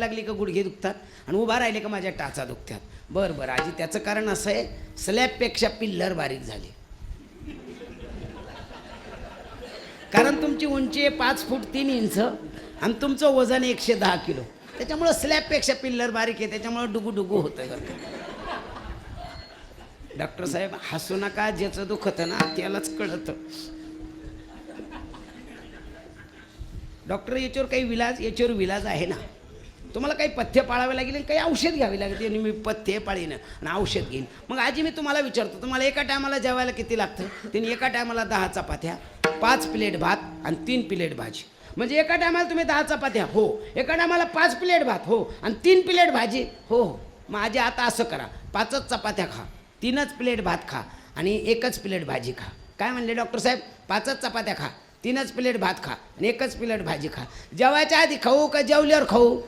लागली का गुडघे दुखतात आणि उभा राहिले का माझ्या टाचा दुखतात. बरं बरं. आजी त्याचं कारण असं आहे स्लॅबपेक्षा पिल्लर बारीक झाली. कारण तुमची उंची आहे पाच फूट तीन इंच आणि तुमचं वजन एकशे दहा किलो. त्याच्यामुळं स्लॅबपेक्षा पिल्लर बारीक आहे त्याच्यामुळं डुगू डुगू होतं बरं का. डॉक्टर साहेब हसू नका ज्याचं दुखतं ना त्यालाच कळतं. डॉक्टर याच्यावर काही विलाज याच्यावर विलाज आहे ना? तुम्हाला काही पथ्य पाळावे लागेल आणि काही औषध घ्यावे लागेल आणि मी पथ्य पाळीन आणि औषध घेईन. मग आजी मी तुम्हाला विचारतो तुम्हाला एका टायमाला जेवायला किती लागतं? त्यांनी एका टायमाला दहा चपात्या पाच प्लेट भात आणि तीन प्लेट भाजी. म्हणजे एका टायमाला तुम्ही दहा चपात्या हो. एका टायमाला पाच प्लेट भात हो. आणि तीन प्लेट भाजी हो हो. मग आजी आता असं करा. पाचच चपात्या खा तीनच प्लेट भात खा आणि एकच प्लेट भाजी खा. काय म्हणले डॉक्टर साहेब? पाचच चपात्या खा तीनच प्लेट भात खा आणि एकच प्लेट भाजी खा. जेवायच्या आधी खाऊ का जेवल्यावर खाऊ?